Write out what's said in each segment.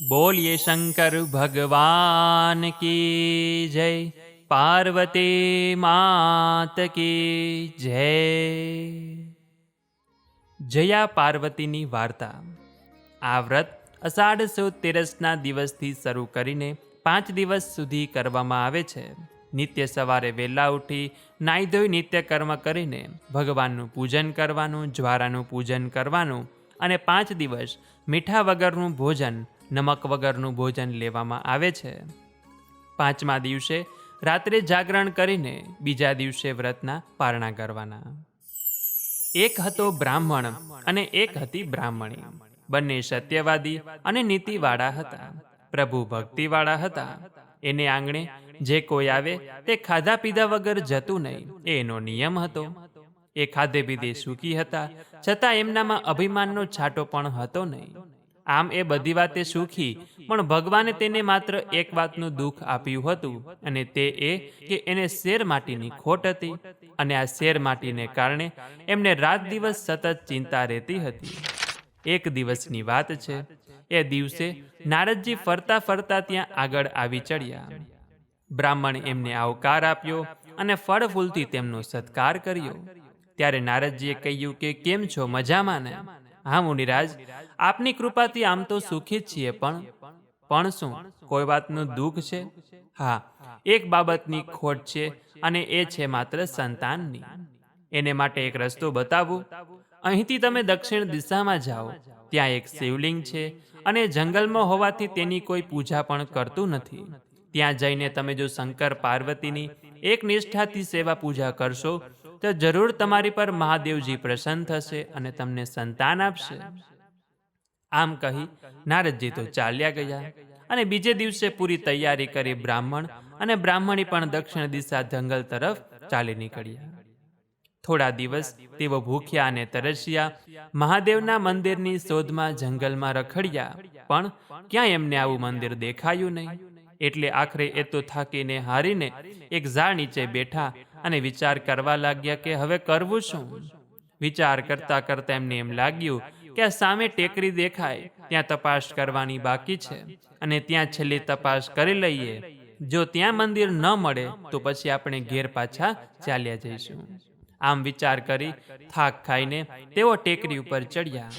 બોલીએ શંકર ભગવાન કી જય, પાર્વતી માત કી જય. જયા પાર્વતીની વાર્તા. આ વ્રત અષાઢ સુદ તેરસના દિવસથી શરૂ કરીને પાંચ દિવસ સુધી કરવામાં આવે છે. નિત્ય સવારે વહેલા ઉઠી નાહી ધોઈ નિત્ય કર્મ કરીને ભગવાનનું પૂજન કરવાનું, જ્વારાનું પૂજન કરવાનું અને પાંચ દિવસ મીઠા વગરનું ભોજન નમક વગરનું ભોજન લેવામાં આવે છે. પાંચમા દિવસે રાત્રે જાગરણ કરીને બીજા દિવસે વ્રતના પારણા કરવાના. એક હતો બ્રાહ્મણ અને એક હતી બ્રાહ્મણી. બંને સત્યવાદી અને નીતિવાળા હતા. પ્રભુ ભક્તિવાળા હતા. એને આંગણે જે કોઈ આવે તે ખાધા પીધા વગર જતું નહીં એનો નિયમ હતો. એ ખાધે પીધે સુખી હતા, છતાં એમનામાં અભિમાનનો છાંટો પણ હતો નહીં. આમ એ બધી વાતે સુખી, પણ ભગવાને તેને માત્ર એક વાતનું દુઃખ આપ્યું હતું, અને તે એ કે એને શેર માટીની ખોટ હતી, અને આ શેર માટીને કારણે એમને રાત દિવસ સતત ચિંતા રહેતી હતી. એક દિવસની વાત છે, એ દિવસે નારદજી ફરતા ફરતા ત્યાં આગળ આવી ચડ્યા. બ્રાહ્મણ એમને આવકાર આપ્યો, અને ફળ ફૂલથી તેમનો સત્કાર કર્યો. ત્યારે નારદજીએ કહ્યું કે, કેમ છો, મજામાં ને? હા, મુનિરાજ, આપની કૃપાથી આમ તો સુખી જ છીએ, પણ પણ શું? કોઈ વાતનું દુઃખ છે? હા, એક બાબતની ખોટ છે અને એ છે માત્ર સંતાનની. એને માટે એક રસ્તો બતાવું. અહીંથી તમે દક્ષિણ દિશામાં જાઓ. ત્યાં એક શિવલિંગ છે અને જંગલમાં હોવાથી તેની કોઈ પૂજા પણ કરતું નથી. ત્યાં જઈને તમે જો શંકર પાર્વતીની એક નિષ્ઠાથી સેવા પૂજા કરશો તો જરૂર તમારી પર મહાદેવજી પ્રસન્ન થશે અને તમને સંતાન આપશે. આમ કહી નારદજી તો ચાલ્યા ગયા અને બીજે દિવસે પૂરી તૈયારી કરી બ્રાહ્મણ અને બ્રાહ્મણી પણ દક્ષિણ દિશા જંગલ તરફ ચાલી નીકળ્યા. થોડા દિવસ તેઓ ભૂખ્યા અને તરસ્યા મહાદેવના મંદિરની શોધમાં જંગલમાં રખડ્યા, પણ ક્યાં એમને આવું મંદિર દેખાયું નહીં. એટલે આખરે એ તો થાકીને હારીને એક ઝાડ નીચે બેઠા અને વિચાર કરવા લાગ્યા કે હવે કરવું શું? વિચાર કરતા કરતા એમને એમ લાગ્યું કે સામે ટેકરી દેખાય, ત્યાં તપાસ કરવાની બાકી છે અને ત્યાં છેલ્લી તપાસ કરી લઈએ. જો ત્યાં મંદિર ન મળે, તો પછી આપણે ઘેર પાછા ચાલ્યા જઈશું. આમ વિચાર કરી થાક ખાઈને તેઓ ટેકરી ઉપર ચડ્યા.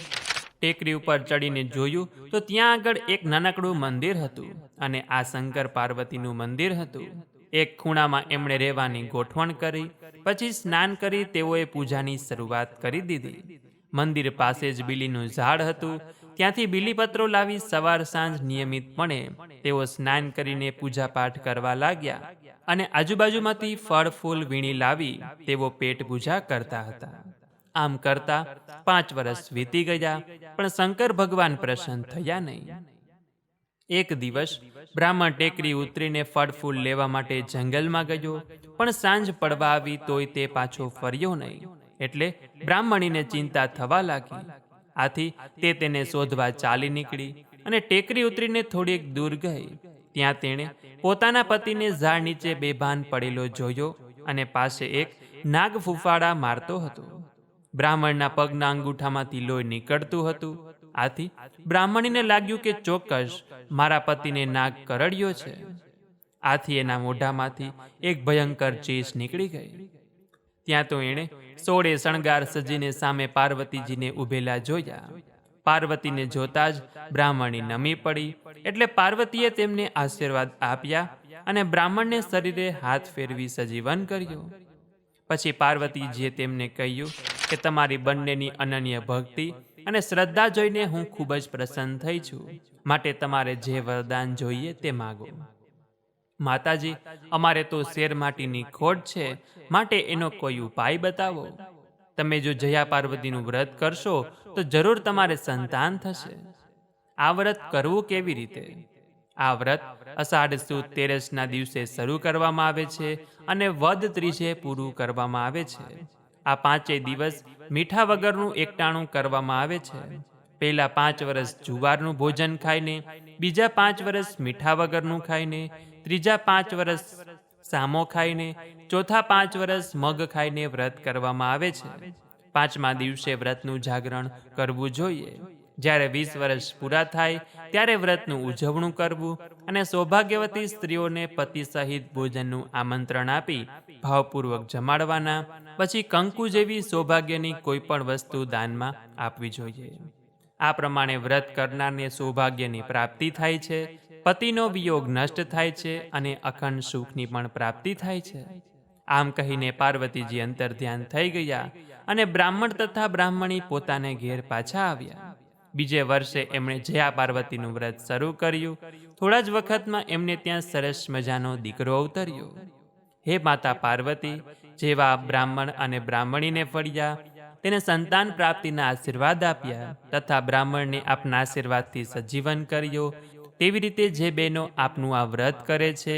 ટેકરી ઉપર ચડીને જોયું તો ત્યાં આગળ એક નાનકડું મંદિર હતું અને આ શંકર પાર્વતીનું મંદિર હતું. એક ખૂણામાં એમણે રહેવાની ગોઠવણ કરી, પછી સ્નાન કરી તેઓએ પૂજાની શરૂઆત કરી દીધી. મંદિર પાસે જ બીલીનું ઝાડ હતું. ત્યાંથી બીલીપત્રો લાવી સવાર સાંજ નિયમિતપણે તેઓ સ્નાન કરીને પૂજાપાઠ કરવા લાગ્યા અને આજુબાજુમાંથી ફળ, ફૂલ વીણી લાવી તેઓ પેટ પૂજા કરતા હતા. આમ કરતા પાંચ વર્ષ વીતી ગયા, પણ શંકર ભગવાન પ્રસન્ન થયા નહીં. એક દિવસ બ્રાહ્મણ ટેકરી ઉતરીને ફળ ફૂલ લેવા માટે જંગલમાં ગયો, પણ સાંજ પડવા આવી તોય તે પાછો ફર્યો નહીં. એટલે બ્રાહ્મણીને ચિંતા થવા લાગી. આથી તે તેને શોધવા ચાલી નીકળી અને ટેકરી ઉતરીને થોડીક દૂર ગઈ. ત્યાં તેણે પોતાના પતિને ઝાડ નીચે બેભાન પડેલો જોયો અને પાસે એક નાગ ફૂફાડા મારતો હતો. બ્રાહ્મણના પગના અંગૂઠામાંથી લોહી નીકળતું હતું. આથી બ્રાહ્મણીને લાગ્યું કે ચોક્કસ મારા પતિને નાગ કરડ્યો છે. આથી એના મોઢામાંથી એક ભયંકર ચીસ નીકળી ગઈ. ત્યાં તો એણે સોળે શણગાર સજીને સામે પાર્વતીજીને ઉભેલા જોયા. પાર્વતીને જોતા જ બ્રાહ્મણી નમી પડી, એટલે પાર્વતીએ તેમને આશીર્વાદ આપ્યા અને બ્રાહ્મણને શરીરે હાથ ફેરવી સજીવન કર્યો. પછી પાર્વતીજીએ તેમને કહ્યું કે તમારી બંનેની અનન્ય ભક્તિ અને શ્રદ્ધા જોઈને હું ખૂબ જ પ્રસન્ન થઈ છું. માટે તમારે જે વરદાન જોઈએ તે માગો. માતાજી, અમારે તો શેર માટીની ખોટ છે. માટે એનો કોઈ ઉપાય બતાવો. તમે જો જયા પાર્વતીનું વ્રત કરશો, તો જરૂર તમારે સંતાન થશે. આ વ્રત કરવું કેવી રીતે? આ વ્રત અષાઢ સુદ તેરસના દિવસે શરૂ કરવામાં આવે છે અને વદ ત્રીજે પૂરું કરવામાં આવે છે. આ પાંચેય દિવસ મીઠા વગરનું એકટાણું કરવામાં આવે છે. પહેલા પાંચ વર્ષ જુવારનું ભોજન ખાઈને, બીજા પાંચ વર્ષ મીઠા વગરનું ખાઈને, ત્રીજા પાંચ વર્ષ સામો ખાઈને, ચોથા પાંચ વર્ષ મગ ખાઈને વ્રત કરવામાં આવે છે. પાંચમા દિવસે વ્રતનું જાગરણ કરવું જોઈએ. જ્યારે વીસ વર્ષ પૂરા થાય, ત્યારે વ્રતનું ઉજવણું કરવું અને સૌભાગ્યવતી સ્ત્રીઓને પતિ સહિત ભોજનનું આમંત્રણ આપી, ભાવપૂર્વક જમાડવાના પછી કંકુ જેવી સૌભાગ્યની કોઈ પણ વસ્તુ દાનમાં આપવી જોઈએ. આ પ્રમાણે વ્રત કરનારને સૌભાગ્યની પ્રાપ્તિ થાય છે, પતિનો વિયોગ નષ્ટ થાય છે અને અખંડ સુખની પણ પ્રાપ્તિ થાય છે. આમ કહીને પાર્વતીજી અંતર ધ્યાન થઈ ગયા અને બ્રાહ્મણ તથા બ્રાહ્મણી પોતાને ઘેર પાછા આવ્યા. બીજે વર્ષે એમણે જયા પાર્વતીનું વ્રત શરૂ કર્યું. થોડા જ વખતમાં એમને ત્યાં સરસ મજાનો દીકરો અવતર્યો. હે માતા પાર્વતી જેવા બ્રાહ્મણ અને બ્રાહ્મણીને ફળ્યા, તેને સંતાન પ્રાપ્તિના આશીર્વાદ આપ્યા તથા બ્રાહ્મણને આપના આશીર્વાદથી સજીવન કર્યો. તેવી રીતે જે બહેનો આપનું આ વ્રત કરે છે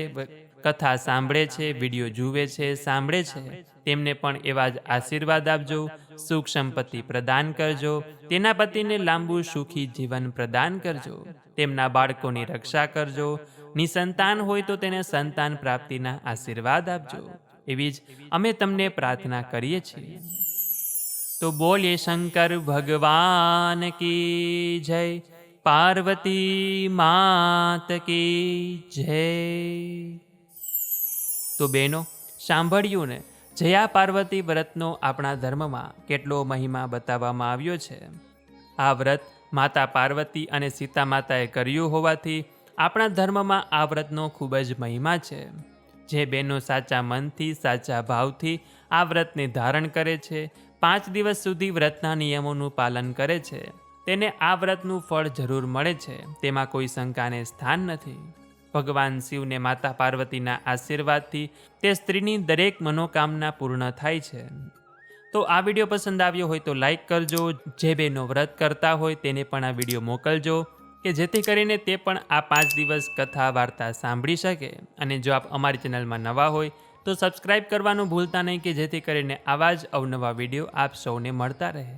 કથા સાંભળે છે, વીડિયો જુએ છે, સાંભળે છે, તેમને પણ એવા જ આશીર્વાદ આપજો, સુખ સંપત્તિ પ્રદાન કરજો, તેના પતિને લાંબુ સુખી જીવન પ્રદાન કરજો, તેમના બાળકોની રક્ષા કરજો, નિસંતાન હોય તો તેને સંતાન પ્રાપ્તિના આશીર્વાદ આપજો. એવી જ અમે તમને પ્રાર્થના કરીએ છીએ. તો બોલીએ, શંકર ભગવાન કી જય, પાર્વતી માત કી જય. તો બેનો સાંભળ્યું ને? જયા પાર્વતી વ્રતનો આપણા ધર્મમાં કેટલો મહિમા બતાવવામાં આવ્યો છે. આ વ્રત માતા પાર્વતી અને સીતા માતાએ કર્યું હોવાથી આપણા ધર્મમાં આ વ્રતનો ખૂબ જ મહિમા છે. જે બહેનો સાચા મનથી, સાચા ભાવથી આ વ્રતને ધારણ કરે છે, પાંચ દિવસ સુધી વ્રતના નિયમોનું પાલન કરે છે. તેને આ વ્રતનું ફળ જરૂર મળે છે, તેમાં કોઈ શંકાને સ્થાન નથી. ભગવાન શિવને માતા પાર્વતીના આશીર્વાદથી તે સ્ત્રીની દરેક મનોકામના પૂર્ણ થાય છે. તો આ વીડિયો પસંદ આવ્યો હોય તો લાઈક કરજો, જે બેનો વ્રત કરતા હોય તેને પણ આ વીડિયો મોકલજો. કે જેથી કરીને તે પણ આ પાંચ દિવસ કથા વાર્તા સાંભળી શકે અને જો આપ અમારી ચેનલમાં નવા હોય તો સબસ્ક્રાઈબ કરવાનું ભૂલતા નહીં કે જેથી કરીને આવા જ અવનવા વીડિયો આપ સૌને મળતા રહે.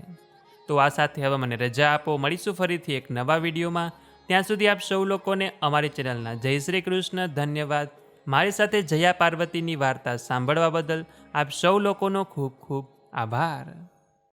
તો આ સાથે હવે મને રજા આપો. મળીશું ફરીથી એક નવા વિડીયોમાં. ત્યાં સુધી આપ સૌ લોકોને અમારી ચેનલના જય શ્રી કૃષ્ણ. ધન્યવાદ. મારી સાથે જયા પાર્વતીની વાર્તા સાંભળવા બદલ આપ સૌ લોકોનો ખૂબ ખૂબ આભાર.